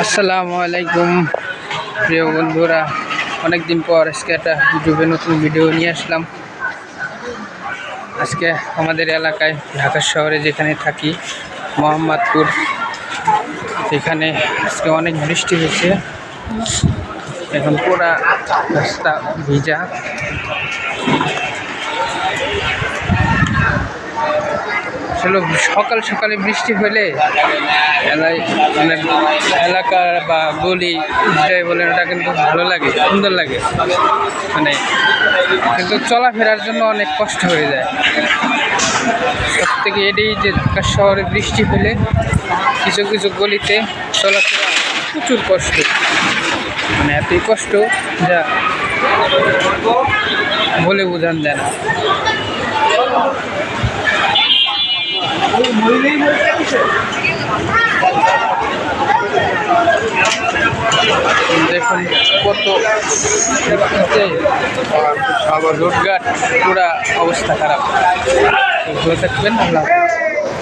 আসসালামু আলাইকুম। প্রিয় বন্ধুরা, অনেকদিন পর আজকে একটা ইউটিউবে নতুন ভিডিও নিয়ে আসলাম। আজকে আমাদের এলাকায় ঢাকা শহরে যেখানে থাকি, মোহাম্মদপুর এখানে আজকে অনেক বৃষ্টি হয়েছে। এখন পুরা রাস্তা ভিজা। সকাল সকালে বৃষ্টি হলে এলাই- মানে এলাকা বা গলি যাই বলেন, ওটা কিন্তু ভালো লাগে, সুন্দর লাগে। মানে কিন্তু চলাফেরার জন্য অনেক কষ্ট হয়ে যায়। সব থেকে এটাই যে ঢাকা শহরে বৃষ্টি হলে কিছু কিছু গলিতে চলাফেরা প্রচুর কষ্ট। মানে এতই কষ্ট যা বলে বোঝান যায় না। দেখুন কত রোডঘাট পুরা অবস্থা খারাপ ভালো থাকবেন আল্লাহ।